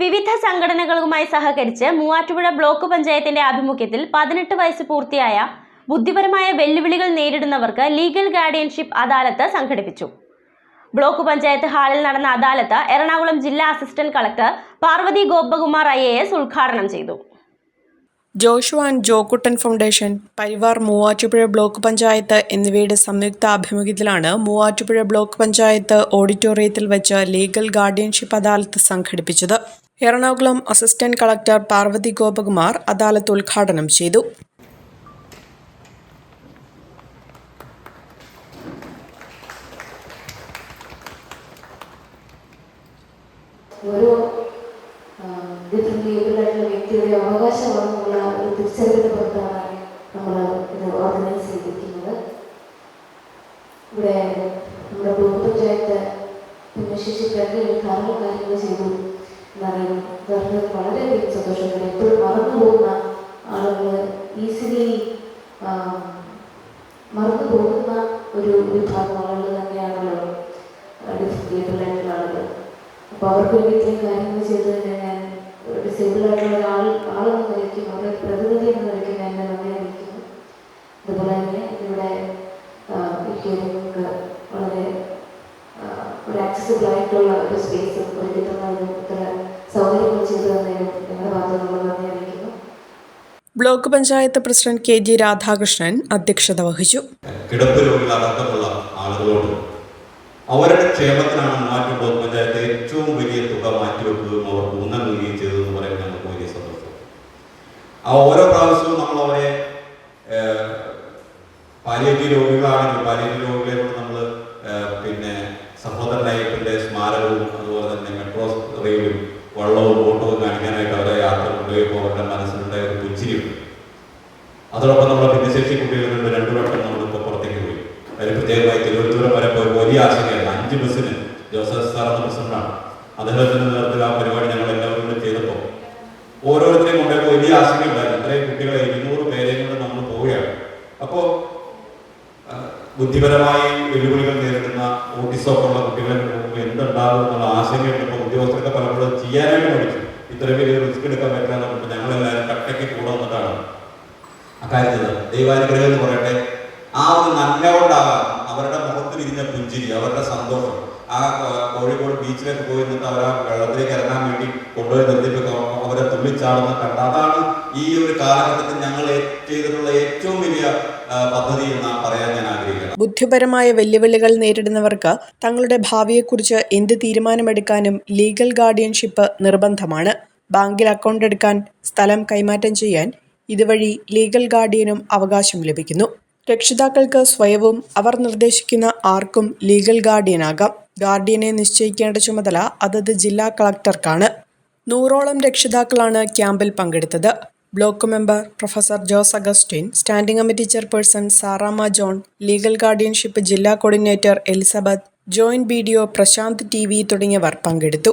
വിവിധ സംഘടനകളുമായി സഹകരിച്ച് മൂവാറ്റുപുഴ ബ്ലോക്ക് പഞ്ചായത്തിന്റെ ആഭിമുഖ്യത്തിൽ പതിനെട്ട് വയസ്സ് പൂർത്തിയായ ബുദ്ധിപരമായ വെല്ലുവിളികൾ നേരിടുന്നവർക്ക് ലീഗൽ ഗാർഡിയൻഷിപ്പ് അദാലത്ത് സംഘടിപ്പിച്ചു. ബ്ലോക്ക് പഞ്ചായത്ത് ഹാളിൽ നടന്ന അദാലത്ത് എറണാകുളം ജില്ലാ assistant collector Parvathy Gopakumar I A S ഉദ്ഘാടനം ചെയ്തു. Joshu and Jokuttan foundation Parivar Muvattupuzha block panchayat എന്നിവയുടെ സംയുക്ത ആഭിമുഖ്യത്തിലാണ് മൂവാറ്റുപുഴ ബ്ലോക്ക് പഞ്ചായത്ത് ഓഡിറ്റോറിയത്തിൽ വെച്ച് ലീഗൽ ഗാർഡിയൻഷിപ്പ് അദാലത്ത് സംഘടിപ്പിച്ചത്. എറണാകുളം അസിസ്റ്റന്റ് കളക്ടർ പാർവതി ഗോപകുമാർ അദാലത്ത് ഉദ്ഘാടനം ചെയ്തു. ഓരോ ഡിഫറെന്റ് ഓർഗനൈസ് ഇവിടെ നമ്മുടെ ബ്ലോക്ക് ധാരാളം കാര്യങ്ങൾ ചെയ്തു. എന്നറിയുന്നു അതുകൊണ്ട് വളരെയധികം സന്തോഷമുണ്ട്. എപ്പോഴും മറന്നു പോകുന്ന ആളുകൾ ഈസിലി മറന്നു പോകുന്ന ഒരു വിഭാഗം ആളുകൾ തന്നെയാണല്ലോ ഏബിളായിട്ടുള്ള ആളുകൾ. അപ്പോൾ അവർക്ക് വേണ്ടി ഇത്രയും കാര്യങ്ങൾ ചെയ്തു തന്നെ ഞാൻ ഡിസേബിൾ ആയിട്ടുള്ള ഒരാൾ ആളെന്ന നിലയ്ക്കും അവരുടെ പ്രതിനിധി എന്ന നിലയ്ക്കും ഞാൻ നന്ദി അറിയിക്കുന്നു അതുപോലെ തന്നെ ഇവിടെ ഹിയറിംഗ് വളരെ ഒരു ആക്സസിബിൾ ആയിട്ടുള്ള ഒരു സ്പേസ് ഇത്ര block panchayat president K G Radhakrishnan അധ്യക്ഷത വഹിച്ചു. കിടപ്പ് രോഗികളടക്കമുള്ള ആളുകളോട് അവരുടെ ക്ഷേമത്തിനാണ് മാറ്റി ബ്ലോക്ക് പഞ്ചായത്ത് ഏറ്റവും വലിയ തുക മാറ്റിവെക്കുകയും അവർക്ക് ഊന്നൽ നൽകുകയും ചെയ്തതെന്ന് പറയുമ്പോൾ ഞങ്ങൾക്ക് വലിയ സന്തോഷം. ആ ഓരോ പ്രാവശ്യവും നമ്മൾ അവരെ പാലിയേറ്റീവ് രോഗികളാണെങ്കിൽ പാലിയേറ്റീവ് രോഗികളെ കൊണ്ട് നമ്മൾ പിന്നെ സഹോദരൻ അയ്യപ്പന്റെ സ്മാരകവും അതുപോലെ തന്നെ മെട്രോ റെയിലും വെള്ളവും ബോട്ടും കാണിക്കാനായിട്ട് അവരെ യാത്ര കൊണ്ടുപോയപ്പോൾ അവരുടെ മനസ്സിലുണ്ടായ ഒരു പുഞ്ചിരിയുണ്ട്. അതോടൊപ്പം നമ്മുടെ ഭിന്നശേഷി കുട്ടികളുണ്ട്. രണ്ടു വട്ടം നമ്മളിപ്പോൾ പുറത്തേക്ക് പോയി. അതിൽ പ്രത്യേകമായി തിരുവനന്തപുരം വരെ പോയി വലിയ ആശങ്കയാണ്. അഞ്ച് ബസ്സിന് ജോസഫ് സാർ എന്ന പ്രസിഡന്റാണ്. അദ്ദേഹത്തിന്റെ നേതൃത്വത്തിൽ ആ പരിപാടി ഞങ്ങൾ എല്ലാവരും കൂടെ ചെയ്തപ്പോൾ ഓരോരുത്തരെയും കൊണ്ടുപോയപ്പോൾ വലിയ ആശങ്കയുണ്ടായിരുന്നു. ഇത്രയും കുട്ടികളെ ഇരുന്നൂറ് പേരെയും കൊണ്ട് നമ്മൾ പോവുകയാണ്. അപ്പോൾ ബുദ്ധിപരമായി വെല്ലുവിളികൾ നേരിടുന്ന ഓട്ടിസമൊക്കെ ഉള്ള കുട്ടികളെ എന്തുണ്ടാകും എന്നുള്ള ആശങ്കയുണ്ടപ്പോൾ ഉദ്യോഗസ്ഥരൊക്കെ പലപ്പോഴും ചെയ്യാനായിട്ട് പഠിച്ചു. ഇത്രയും വലിയ റിസ്ക് എടുക്കാൻ പറ്റില്ല എന്ന് ഞങ്ങളെല്ലാവരും കട്ടയ്ക്ക് കൂടെ വന്നിട്ടാണ് അക്കാര്യത്തിൽ ദൈവാനുഗ്രഹം എന്ന് പറയട്ടെ ആ ഒരു നന്മ കൊണ്ടാകാം അവരുടെ മുഖത്ത് വിരിഞ്ഞ പുഞ്ചിരി അവരുടെ സന്തോഷം. ആ കോഴിക്കോട് ബീച്ചിലേക്ക് പോയി നിന്നിട്ട് അവർ ആ വെള്ളത്തിലേക്ക് ഇറങ്ങാൻ വേണ്ടി കൊണ്ടുപോയി നിർത്തിയിട്ടൊക്കെ അവരെ തുള്ളിച്ചാടുന്ന കണ്ട അതാണ് ഈ ഒരു കാലഘട്ടത്തിൽ ഞങ്ങൾ ചെയ്തിട്ടുള്ള ഏറ്റവും വലിയ പദ്ധതി എന്ന് പറയാൻ ഞാൻ ആഗ്രഹിക്കുന്നു ബുദ്ധിപരമായ വെല്ലുവിളികൾ നേരിടുന്നവർക്ക് തങ്ങളുടെ ഭാവിയെക്കുറിച്ച് എന്ത് തീരുമാനമെടുക്കാനും ലീഗൽ ഗാർഡിയൻഷിപ്പ് നിർബന്ധമാണ്. ബാങ്കിൽ അക്കൗണ്ട് എടുക്കാൻ സ്ഥലം കൈമാറ്റം ചെയ്യാൻ ഇതുവഴി ലീഗൽ ഗാർഡിയനും അവകാശം ലഭിക്കുന്നു. രക്ഷിതാക്കൾക്ക് സ്വയവും അവർ നിർദ്ദേശിക്കുന്ന ആർക്കും ലീഗൽ ഗാർഡിയനാകാം. ഗാർഡിയനെ നിശ്ചയിക്കേണ്ട ചുമതല അതത് ജില്ലാ കളക്ടർക്കാണ്. നൂറോളം രക്ഷിതാക്കളാണ് ക്യാമ്പിൽ പങ്കെടുത്തത്. Block member professor Jose Augustine standing committee chairperson Sarama John legal guardianship ജില്ലാ coordinator Elizabeth joint B D O Prashanth T V തുടങ്ങിയവർ പങ്കെടുത്തു.